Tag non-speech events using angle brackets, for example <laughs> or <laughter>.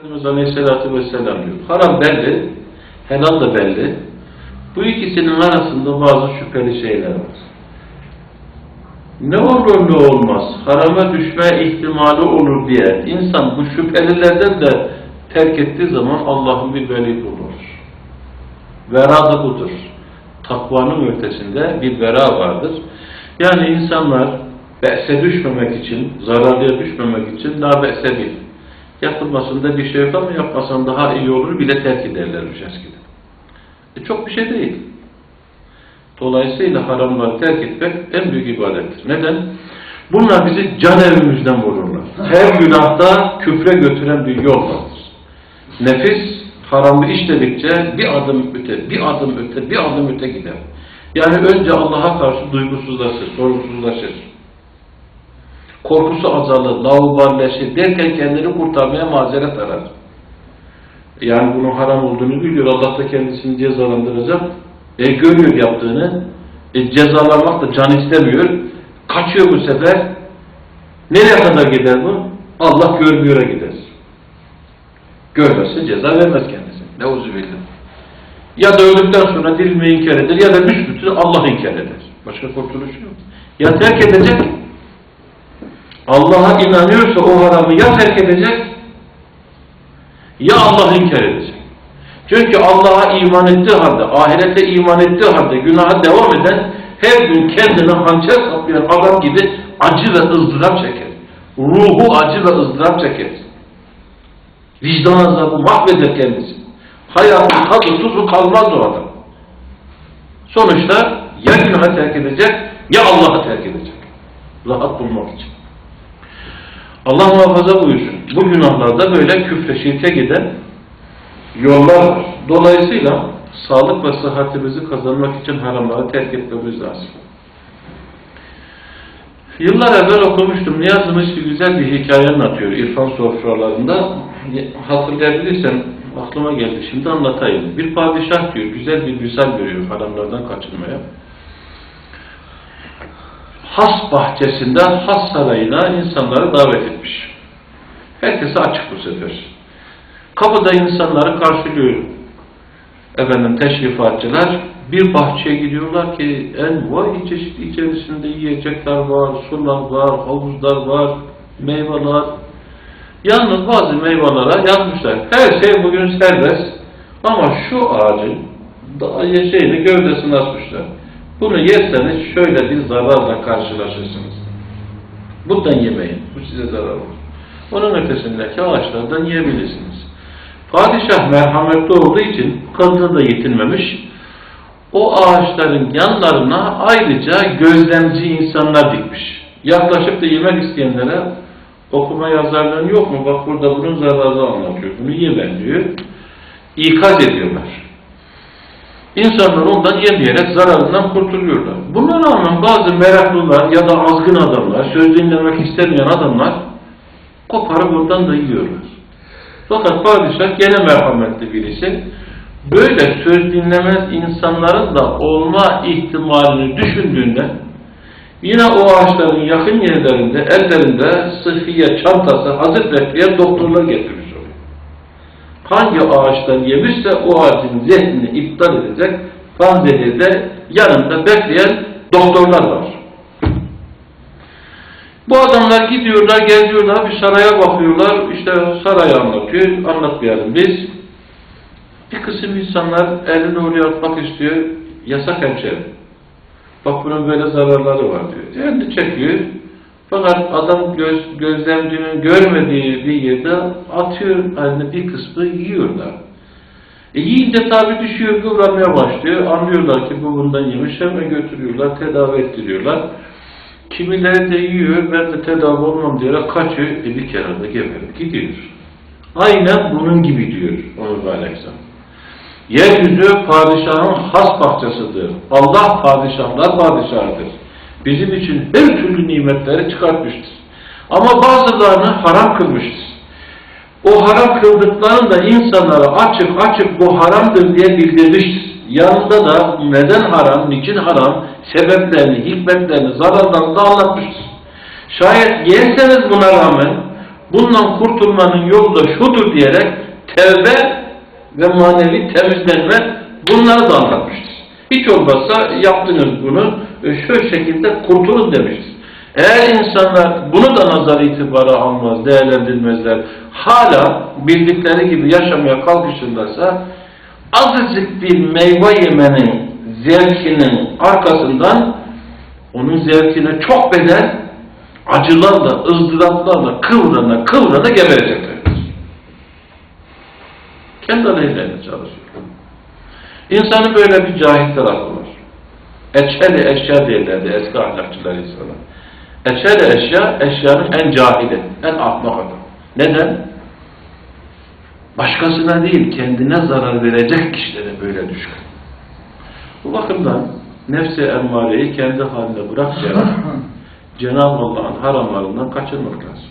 Efendimiz Aleyhisselatü Vesselam diyor. Haram belli, helal da belli. Bu ikisinin arasında bazı şüpheli şeyler var. Ne olur ne olmaz, harama düşme ihtimali olur diye insan bu şüphelilerden de terk ettiği zaman Allah'ın bir veli bulur. Vera da budur. Takvanın ötesinde bir vera vardır. Yani insanlar be'se düşmemek için, zararlıya düşmemek için la be'se bil. Yapılmasında bir şey yok ama yapmasan daha iyi olur bile terk ederler eskiden. E çok bir şey değil. Dolayısıyla haramları terk etmek en büyük ibadettir. Neden? Bunlar bizi can evimizden vururlar. Her günahta küfre götüren bir yol vardır. Nefis haramı işledikçe bir adım öte, bir adım öte, bir adım öte gider. Yani önce Allah'a karşı duygusuzlaşır, sorumsuzlaşır. Korkusu azalır, lauballeşir derken kendini kurtarmaya mazeret arar. Yani bunun haram olduğunu biliyor. Allah da kendisini cezalandıracak. E görüyor yaptığını. E cezalanmak da can istemiyor. Kaçıyor bu sefer. Nereye kadar gider bu? Allah görmüyor'a gider. Görmezse ceza vermez kendisine. Neuzubillah. Ya da öldükten sonra dirilme inkar eder ya da büsbütün Allah inkar eder. Başka kurtuluş yok. Ya terk edecek Allah'a inanıyorsa o haramı ya terk edecek ya Allah inkar edecek. Çünkü Allah'a iman ettiği halde, ahirete iman ettiği halde günaha devam eden her gün kendine hançer saplayan adam gibi acı ve ızdırap çeker. Ruhu acı ve ızdırap çeker. Vicdan azabı mahveder kendisi. Hayatın tadı tuzu kalmaz o adam. Sonuçta ya günahı terk edecek ya Allah'ı terk edecek. Rahat bulmak için. Allah muhafaza buyursun. Bu günahlarda böyle küfre şirke giden yollar var. Dolayısıyla sağlık ve sıhhatimizi kazanmak için haramları terk etmemiz lazım. Yıllar evvel okumuştum. Niyaz'ın işte güzel bir hikaye anlatıyor İrfan sofralarında. Hatırlayabilirsem aklıma geldi. Şimdi anlatayım. Bir padişah diyor, güzel bir misal veriyor haramlardan kaçınmaya. Has bahçesinde, has sarayına insanları davet etmiş. Herkese açık bu sefer. Kapıda insanları karşılıyor. Efendim teşrifatçılar bir bahçeye gidiyorlar ki en vay çeşit içerisinde yiyecekler var, sular var, havuzlar var, meyveler. Yalnız bazı meyvelere yazmışlar. Her şey bugün serbest ama şu ağacın daha şeyini gövdesini asmışlar. Bunu yerseniz şöyle bir zararla karşılaşırsınız. Bundan yemeyin. Bu size zarar olur. Onun ötesindeki ağaçlardan yiyebilirsiniz. Padişah merhametli olduğu için kadını da yetinmemiş. O ağaçların yanlarına ayrıca gözlemci insanlar dikmiş. Yaklaşıp da yemek isteyenlere okuma yazarlığın yok mu? Bak burada bunun zararını anlatıyor. Bunu yeme diyor. İkaz ediyorlar. İnsanlar ondan yemeyerek zararından kurtuluyorlar. Buna rağmen bazı meraklılar ya da azgın adamlar, söz dinlemek istemeyen adamlar koparıp ondan da yiyorlar. Fakat padişah gene merhametli birisi. Böyle söz dinlemez insanların da olma ihtimalini düşündüğünde yine o ağaçların yakın yerlerinde ellerinde sıhhiye çantası hazır bekleyen doktorlar getirmiş oluyor. Hangi ağaçtan yemişse o ağacın zehrini iptal edecek panzehiri de yanında bekleyen doktorlar var. Bu adamlar gidiyorlar, geziyorlar, bir saraya bakıyorlar, işte sarayı anlatıyor, anlatmayalım biz. Bir kısım insanlar elini oraya atmak istiyor, yasak hemşerim. Bak bunun böyle zararları var diyor. Elini çekiyor. Fakat adam göz, gözlemcinin görmediği bir yerde atıyor elini bir kısmı yiyorlar. E yiyince tabi düşüyor, kıvranmaya başlıyor. Anlıyorlar ki bu bundan yemiş, hemen götürüyorlar, tedavi ettiriyorlar. Kimileri de yiyor, ben de tedavi olmam diyerek kaçıyor, e bir kere de geberip gidiyor. Aynen bunun gibi diyor Onur Aleyhisselam. Yeryüzü padişahın has bahçesidir. Allah padişahlar padişahıdır. Bizim için her türlü nimetleri çıkartmıştır. Ama bazılarını haram kılmıştır. O haram kıldıklarını da insanlara açık açık bu haramdır diye bildirmiştir. Yanında da neden haram, niçin haram, sebeplerini, hikmetlerini, zararlarını da anlatmıştır. Şayet yerseniz buna rağmen bundan kurtulmanın yolu da şudur diyerek tevbe ve manevi temizlenme bunları da anlatmıştır. Hiç olmazsa yaptınız bunu, şu şekilde kurtulun demiştir. Eğer insanlar bunu da nazar itibara almaz, değerlendirmezler, hala bildikleri gibi yaşamaya kalkışırlarsa, azıcık bir meyve yemenin zevkinin arkasından onun zevkine çok bedel acılarla, ızdıraplarla kıvrana kıvrana gebereceklerdir. Kendi aleyhlerine çalışıyor. İnsanın böyle bir cahil tarafı var. Eçheli eşya derlerdi eski ahlakçılar insana. Eçheli eşya, eşyanın en cahili, en ahmak adam. Neden? Başkasına değil, kendine zarar verecek kişilere böyle düşkün. Bu bakımdan nefsi emmareyi kendi haline bırakarak Cenab-ı <laughs> Allah'ın haramlarından kaçınmak lazım.